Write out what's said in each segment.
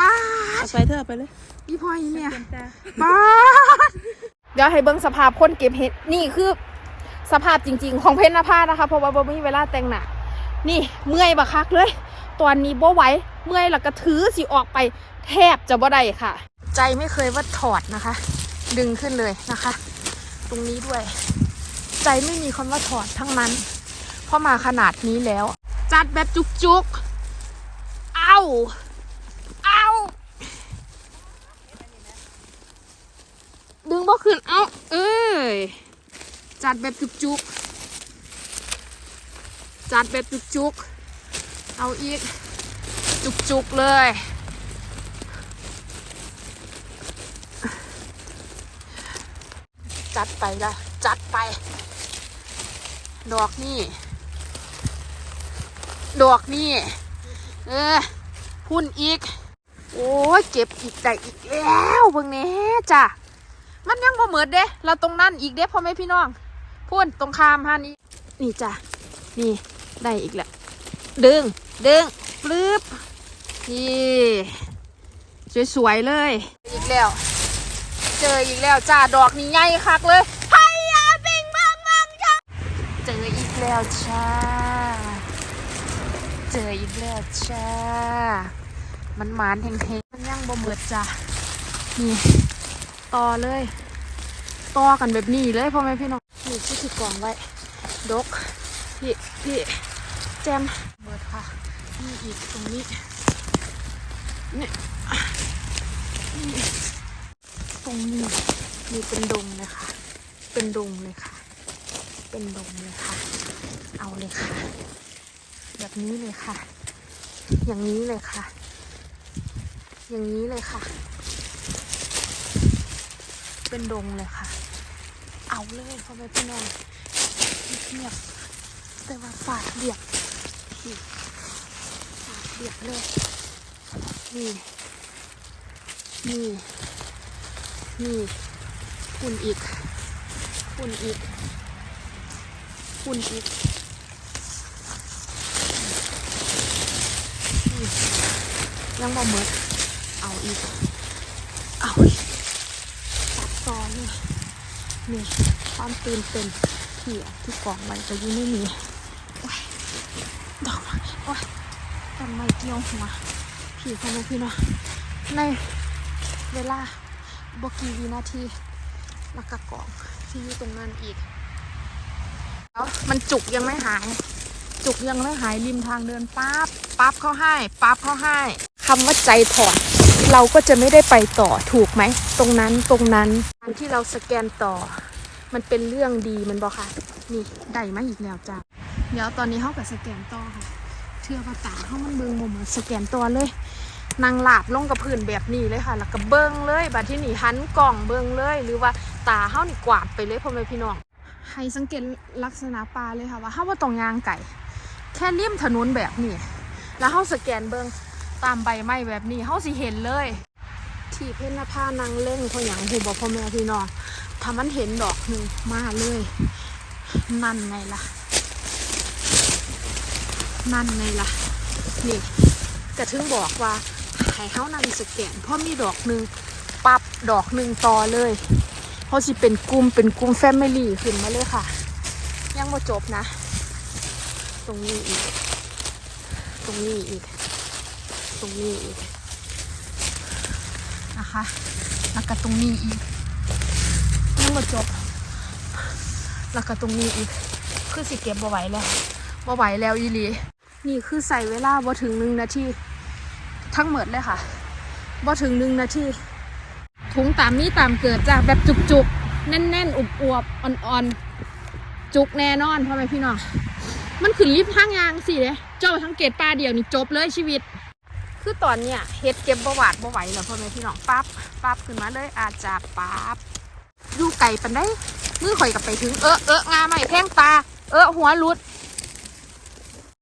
ป้าเอาไปเถอะเอาไปเลยอีพอยเนี่ยเป็นจ้าป้าดเดี๋ยวให้เบิ้งสภาพคนเก็บเห็ดนี่คือสภาพจริง ๆ ของเพชรนภานะคะ เพราะว่าบ่มีเวลาแต่งหน้านี่เมื่อยบักคักเลย ตอนนี้บ่ไหวเมื่อยแล้วก็ถือสิออกไปแทบจะบ่ได้ค่ะ ใจไม่เคยว่าถอดนะคะ ดึงขึ้นเลยนะคะ ตรงนี้ด้วย ใจไม่มีคำว่าถอดทั้งนั้น เพราะมาขนาดนี้แล้ว จัดแบบจุกๆ เอาเอาดึงบ่ ขึ้น เอาเอ้ย จัดแบบจุกๆจัดแบบจุกๆเอาอีก จุกๆเลย จัดไปละจัดไป ดอกนี่ ดอกนี่ เออพุ่นอีก โอ้ยเก็บอีกได้อีกแล้วเบิ่งแหน่จ้ะ มันยังบ่เหมือดเด้ เราตรงนั้นอีกเด้พ่อแม่พี่น้องพุ่นตรงคามฮันนี้นี่จ้ะนี่ได้อีกแล้วดึงดึงปลื้บนี่สวยๆเลย อีกแล้ว เจออีกแล้วจ้าดอกนี้ใหญ่คักเลยไฮยาบิงบังบังจ้าเจออีกแล้วจ้าเจออีกแล้วจ้ามันหมานเฮงๆมันยังบ่เหมือดจ้านี่ ต่อเลย ต่อกันแบบนี้เลยพ่อแม่พี่น้องนี่คือที่กล่องไว้ ดก พี่ พี่แจมเบิดค่ะนี่อีกตรงนี้นี่นี่ตรงนี้มีเป็นดงเลยค่ะ เป็นดงเลยค่ะ เป็นดงเลยค่ะ เอาเลยค่ะ แบบนี้เลยค่ะ อย่างนี้เลยค่ะ อย่างนี้เลยค่ะ เป็นดงเลยค่ะ เอาเลยพ่อแม่พี่น้องเงียบแต่ว่าฝาดเรียบฝาดเรียบเลยนี่นี่นี่คุณอีกคุณอีกคุณอีกยังบ่หมดเอาอีก เอาอีก นี่ความตื่นเต้นที่ที่กล่องไว้ก็อยังไม่มีโอ้ยดอกโอ้ยทำไมเกี่ยวหัวพี่พ่อแม่พี่เนาะในเวลาบกี่วินาทีแล้วก็กล่องที่อยู่ตรงนั้นอีกแล้วมันจุกยังไม่หาย จุกยังไม่หายริมทางเดินปั๊บปั๊บเข้าให้ปั๊บเข้าให้คำว่าใจถอด เราก็จะไม่ได้ไปต่อถูกไหม ตรงนั้นตรงนั้นการที่เราสแกนต่อ มันเป็นเรื่องดีมันบอกค่ะ นี่ได้มาอีกแล้วจ้ะเดี๋ยวตอนนี้เขากับสแกนต่อค่ะเชื่อว่าตาเขามันเบิงมุมสแกนตัวเลยนางหลาบลงกับพื้นแบบนี้เลยค่ะ แล้วก็เบิงเลยบัดที่นี่หันกล่องเบิงเลย หรือว่าตาเขานี่กวาดไปเลยพ่อแม่พี่น้องให้สังเกตลักษณะปลาเลยค่ะว่าเขาว่าตรงยางไก่ แค่เลี่ยมถนนแบบนี้แล้วเขาสแกนเบิง ตามใบไม้แบบนี้เขาสิเห็นเลย ที่เพชรนภานางเล่งเพราอย่างหูบอกพ่อแม่พี่น้องถ้ามันเห็นดอกหนึ่งมาเลย นั่นไงล่ะ นั่นไงล่ะ นี่กระถึงบอกว่าให้เขานำสแกนเพราะมีดอกหนึ่งปับดอกหนึ่งต่อเลยเขาสิเป็นกลุ่มเป็นกลุ่มแฟมิลี่ขึ้นมาเลยค่ะ ยังไม่จบนะ ตรงนี้อีก ตรงนี้อีก ตรงนี้อีกนะคะแล้วก็ตรงนี้อีกยังไม่จบแล้วก็ตรงนี้อีก คือสิเก็บบ่ไหวแล้วบ่ไหวแล้วอีหลีนี่คือใส่เวลาบ่ถึงหนึ่งนาทีทั้งหมดเลยค่ะบ่ถึงหนึ่งนาทีถุงตามนี้ตามเกิดจ้ะแบบจุกๆ แน่นๆ อุบอวบๆอ่อนๆ จุกแน่นอนพ่อแม่พี่น้องมันขึ้นลิฟต์ทางยางสิเด้เจ้าทั้งเกตปลาเดียวนี่จบเลยชีวิต คือตอนเนี้ยเฮ็ดเก็บประวัติบ่ไหวแล้วพ่อแม่พี่น้องปั๊บปั๊บขึ้นมาเลยอาจจะปั๊บอยู่ไก่ปันได้มือข่อยกับไปถึงเออเอองาใหม่แท่งตา เออหัวหลุด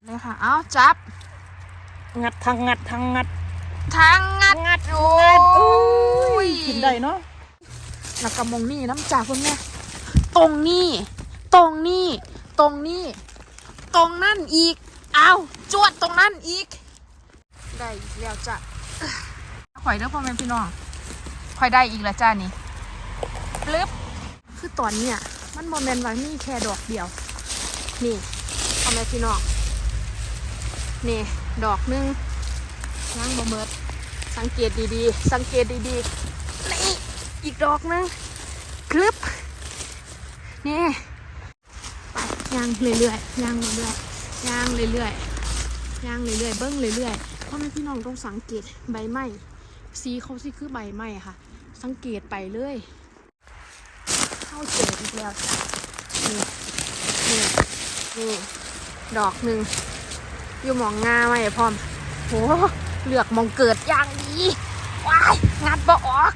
เลยค่ะเอาจับ งัดทางงัดทางงัดทางงัดงัดโอ้งัดโอ้ยยกินได้เนาะแล้วก็มองนี่น้ำจ่าคุณแม่ตรงนี้ตรงนี้ตรงนี้ ตรงนั่นอีก เอาจวดตรงนั้นอีก ได้อีกแล้วจ้ะข่อยเด้อพ่อแม่พี่น้องข่อยได้อีกแล้วจ้านี่ปลึบคือตอนเนี้ยมันโมเมนต์ว่ามีแค่ดอกเดียว นี่พ่อแม่พี่น้องนี่ดอกนึงยังบ่เมิดสังเกตดีๆ สังเกตดีๆนี่อีกดอกนึงคลึบนี่ไปย่างเรื่อยๆย่างเรื่อยๆย่างเรื่อยๆย่างเรื่อยๆเบิ้งเรื่อยๆ พ่อแม่พี่น้องต้องสังเกตใบไม้สีเขาสิคือใบไม้ค่ะ สังเกตไปเลยเข้าเจออีกแล้วนี่นี่นี่ดอกหนึ่งอยู่มองงาไว้พร้อมโหเลือกมองเกิดอย่างดีว้ายงัดบ่ออก